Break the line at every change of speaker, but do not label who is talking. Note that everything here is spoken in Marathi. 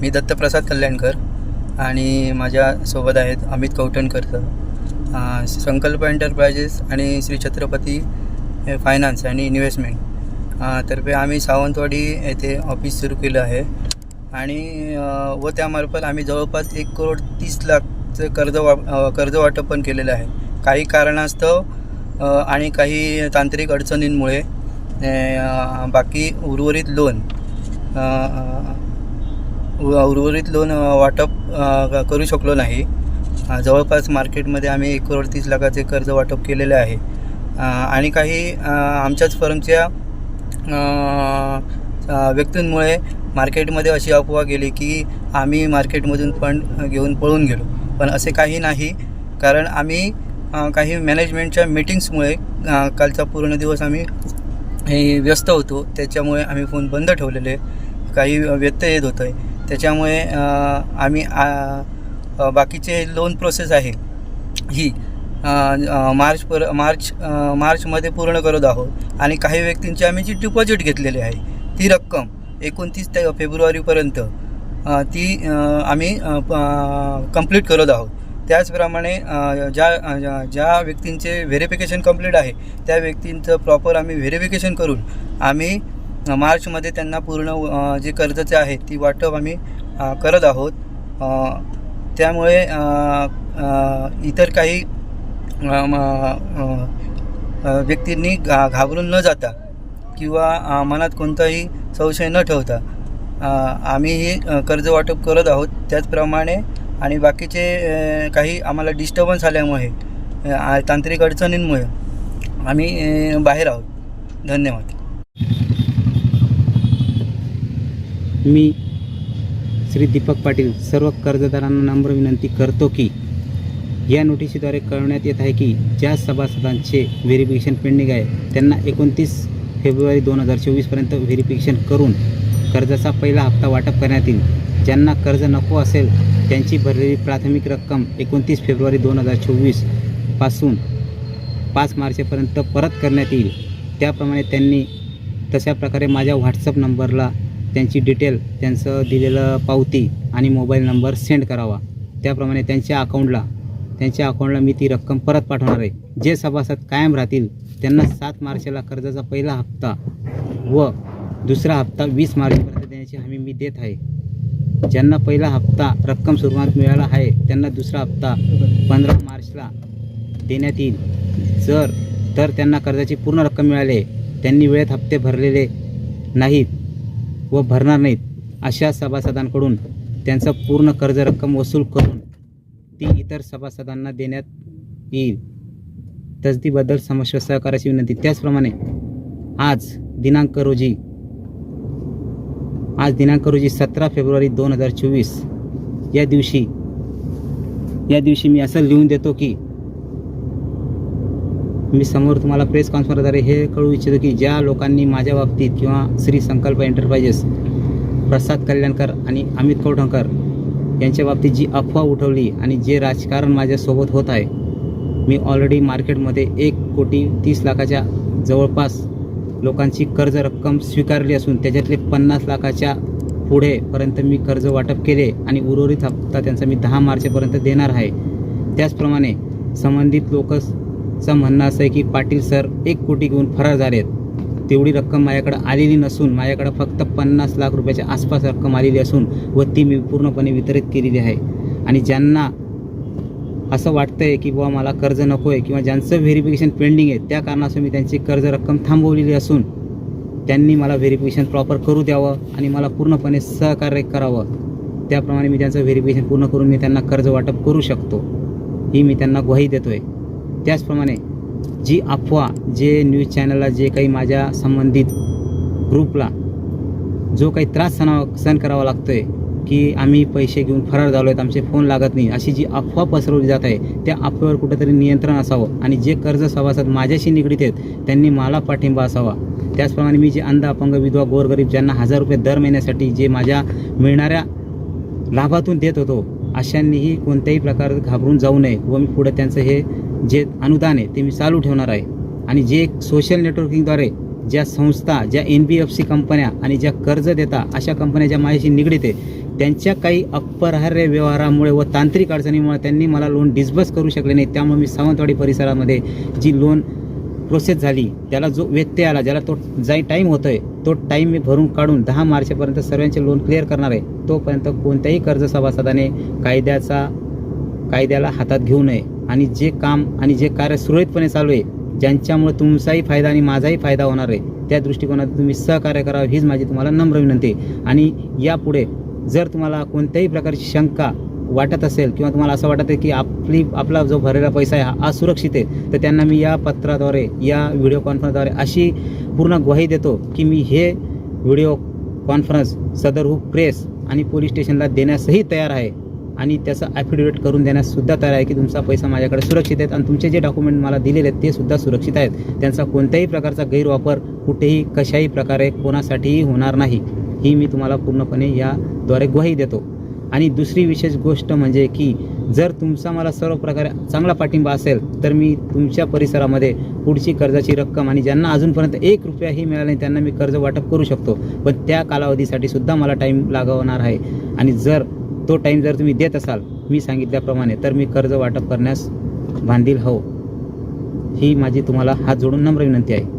मी दत्तप्रसाद कल्याणकर आणि माझ्यासोबत आहेत अमित कवटणकर सर. संकल्प एंटरप्राइजेस आणि श्री छत्रपती फायनान्स आणि इन्व्हेस्टमेंट तर्फे आम्ही सावंतवाडी येथे ऑफिस सुरू केलं आहे. आणि व त्यामार्फत आम्ही जवळपास एक करोड तीस लाखचं कर्ज वा कर्ज वाटप पण केलेलं आहे. काही कारणास्तव आणि काही तांत्रिक अडचणींमुळे बाकी उर्वरित लोन उर्वरित लोन वाटप करू शकलो नाही. जवळपास मार्केटमध्ये आम्ही एक करोड तीस लाखाचे कर्ज वाटप केलेले आहे. आणि काही आमच्याच फर्मच्या व्यक्तींमुळे मार्केटमध्ये अशी अफवा गेली की आम्ही मार्केटमधून फंड घेऊन पळून गेलो. पण असे काही नाही कारण आम्ही काही मॅनेजमेंटच्या मीटिंग्समुळे कालचा पूर्ण दिवस आम्ही हे व्यस्त होतो. त्याच्यामुळे आम्ही फोन बंद ठेवलेले. काही व्यत्यय येत होतं आहे त्याच्यामुळे आम्ही आ, बाकीचे लोन प्रोसेस आहे. ही मार्च पर मार्च मार्चमध्ये पूर्ण करत आहोत. आणि काही व्यक्तींची आम्ही जी डिपॉझिट घेतलेली आहे ती रक्कम एकोणतीस ते फेब्रुवारीपर्यंत ती आम्ही कंप्लीट करत आहोत. त्याचप्रमाणे ज्या ज्या- व्यक्तींचे व्हेरिफिकेशन कंप्लीट आहे त्या व्यक्तींचं प्रॉपर आम्ही व्हेरिफिकेशन करून आम्ही मार्चमध्ये त्यांना पूर्ण जी जे कर्जाचे आहे ती वाटप आम्ही करत आहोत. त्यामुळे इतर काही म, व्यक्तींनी घा घाबरून न जाता किंवा मनात कोणताही संशय न ठेवता आम्हीही आम्ही हे कर्ज वाटप करत आहोत. त्याचप्रमाणे आणि बाकीचे काही आम्हाला डिस्टर्बन्स आल्यामुळे तांत्रिक अडचणींमुळे आम्ही बाहेर आहोत. धन्यवाद.
मी श्री दीपक पाटील सर्व कर्जदारांना नम्र विनंती करतो की या नोटिशीद्वारे कळवण्यात येत आहे की ज्या सभासदांचे व्हेरिफिकेशन पेंडिंग आहे त्यांना एकोणतीस फेब्रुवारी दोन हजार चोवीसपर्यंत व्हेरिफिकेशन करून कर्जाचा पहिला हप्ता वाटप करण्यात येईल. ज्यांना कर्ज नको असेल त्यांची भरलेली प्राथमिक रक्कम एकोणतीस फेब्रुवारी दोन हजार चोवीसपासून पाच मार्चपर्यंत परत करण्यात येईल. त्याप्रमाणे त्यांनी तशा प्रकारे माझ्या व्हॉट्सअप नंबरला त्यांची डिटेल त्यांचं दिलेलं पावती आणि मोबाईल नंबर सेंड करावा. त्याप्रमाणे त्यांच्या अकाउंटला त्यांच्या अकाउंटला मी ती रक्कम परत पाठवणार आहे. जे सभासद कायम राहतील त्यांना सात मार्चला कर्जाचा पहिला हप्ता व दुसरा हप्ता वीस मार्चपर्यंत देण्याची हमी मी देत आहे. ज्यांना पहिला हप्ता रक्कम सुरुवात मिळाला आहे त्यांना दुसरा हप्ता पंधरा मार्चला देण्यात येईल. जर तर त्यांना कर्जाची पूर्ण रक्कम मिळाली त्यांनी वेळेत हप्ते भरलेले नाहीत. व भरणार नाहीत अशा सभासदांकडून त्यांचं पूर्ण कर्ज रक्कम वसूल करून ती इतर सभासदांना देण्यात येईल. तसदीबद्दल समस्या सहकार्याची विनंती. त्याचप्रमाणे आज दिनांक रोजी आज दिनांक रोजी सतरा फेब्रुवारी दोन हजार चोवीस या दिवशी या दिवशी मी असं लिहून देतो की मी समोर तुम्हाला प्रेस कॉन्फरन्सद्वारे हे कळू इच्छितो की ज्या लोकांनी माझ्या बाबतीत किंवा श्री संकल्प एंटरप्राइजेस प्रसाद कल्याणकर आणि अमित कवठणकर यांच्या बाबतीत जी अफवा उठवली आणि जे राजकारण माझ्यासोबत होत आहे मी ऑलरेडी मार्केटमध्ये एक कोटी तीस लाखाच्या जवळपास लोकांची कर्ज रक्कम स्वीकारली असून त्याच्यातले पन्नास लाखाच्या पुढेपर्यंत मी कर्ज वाटप केले आणि उर्वरित हप्ता त्यांचा मी दहा मार्चपर्यंत देणार आहे. त्याचप्रमाणे संबंधित चा म्हणणं असं आहे की पाटील सर एक कोटी घेऊन फरार झाले आहेत तेवढी रक्कम माझ्याकडे आलेली नसून माझ्याकडे फक्त पन्नास लाख रुपयाच्या आसपास रक्कम आलेली असून व ती मी पूर्णपणे वितरित केलेली आहे. आणि ज्यांना असं वाटतं आहे की बुवा मला कर्ज नको आहे किंवा ज्यांचं व्हेरिफिकेशन पेंडिंग आहे त्या कारणास्तव मी त्यांची कर्ज रक्कम थांबवलेली असून त्यांनी मला व्हेरिफिकेशन प्रॉपर करू द्यावं आणि मला पूर्णपणे सहकार्य करावं. त्याप्रमाणे मी त्यांचं व्हेरिफिकेशन पूर्ण करून मी त्यांना कर्ज वाटप करू शकतो. ही मी त्यांना ग्वाही देतो आहे त्याचप्रमाणे जी अफवा जे न्यूज चॅनलला जे काही माझ्या संबंधित ग्रुपला जो काही त्रास सणा सहन करावा लागतो आहे की आम्ही पैसे घेऊन फरार झालो आहेत आमचे फोन लागत नाही अशी जी अफवा पसरवली जात आहे त्या अफवेवर कुठेतरी नियंत्रण असावं. आणि जे कर्ज सभासद माझ्याशी निगडीत आहेत त्यांनी मला पाठिंबा असावा. त्याचप्रमाणे मी जे अंध अपंग विधवा गोरगरीब ज्यांना हजार रुपये दर महिन्यासाठी जे माझ्या मिळणाऱ्या लाभातून देत होतो अशांनीही कोणत्याही प्रकार घाबरून जाऊ नये व मी पुढं त्यांचं हे जे अनुदान आहे ते मी चालू ठेवणार आहे. आणि जे एक सोशल नेटवर्किंगद्वारे ज्या संस्था ज्या एन बी एफ सी कंपन्या आणि ज्या कर्ज देता अशा कंपन्या ज्या माझ्याशी निगडीत आहे त्यांच्या काही अपरिहार्य व्यवहारामुळे व तांत्रिक अडचणीमुळे त्यांनी मला लोन डिस्बस करू शकले नाही. त्यामुळे मी सावंतवाडी परिसरामध्ये जी लोन प्रोसेस झाली. त्याला जो व्यत्यय आला ज्याला तो जाई टाईम होतो आहे तो टाईम मी भरून काढून दहा मार्चपर्यंत सर्वांचे लोन क्लिअर करणार आहे. तोपर्यंत कोणत्याही कर्ज सभासदाने कायद्याचा कायद्याला हातात घेऊ नये. आणि जे काम आणि जे कार्य सुरळीतपणे चालू आहे ज्यांच्यामुळे तुमचाही फायदा आणि माझाही फायदा होणार आहे त्या दृष्टिकोनातून तुम्ही सहकार्य करावं हीच माझी तुम्हाला नम्र विनंती आणि यापुढे जर तुम्हाला कोणत्याही प्रकारची शंका वाटत असेल किंवा तुम्हाला असं वाटत आहे की आपली आपला जो भरलेला पैसा आहे हा असुरक्षित आहे तर त्यांना मी या पत्राद्वारे या व्हिडिओ कॉन्फरन्सद्वारे अशी पूर्ण ग्वाही देतो की मी हे व्हिडिओ कॉन्फरन्स सदरहू प्रेस आणि पोलीस स्टेशनला देण्यासही तयार आहे. आणि त्याचं ॲफिडेविट करून देण्याससुद्धा तयार आहे की तुमचा पैसा माझ्याकडे सुरक्षित आहेत आणि तुमचे जे डॉक्युमेंट मला दिलेले आहेत ते सुद्धा सुरक्षित आहेत. त्यांचा कोणत्याही प्रकारचा गैरवापर कुठेही कशाही प्रकारे कोणासाठीही होणार नाही. ही मी तुम्हाला पूर्णपणे याद्वारे ग्वाही देतो. आणि दुसरी विशेष गोष्ट म्हणजे की जर तुमचा मला सर्व प्रकारे चांगला पाठिंबा असेल तर मी तुमच्या परिसरामध्ये पुढची कर्जाची रक्कम आणि ज्यांना अजूनपर्यंत एक रुपयाही मिळाला नाही त्यांना मी कर्ज वाटप करू शकतो. पण त्या कालावधीसाठी सुद्धा मला टाईम लागवणार आहे. आणि जर तो टाईम जर तुम्ही देत असाल मी सांगितल्याप्रमाणे तर मी कर्ज वाटप करण्यास बांधील हो. ही माझी तुम्हाला हात जोडून नम्र विनंती आहे.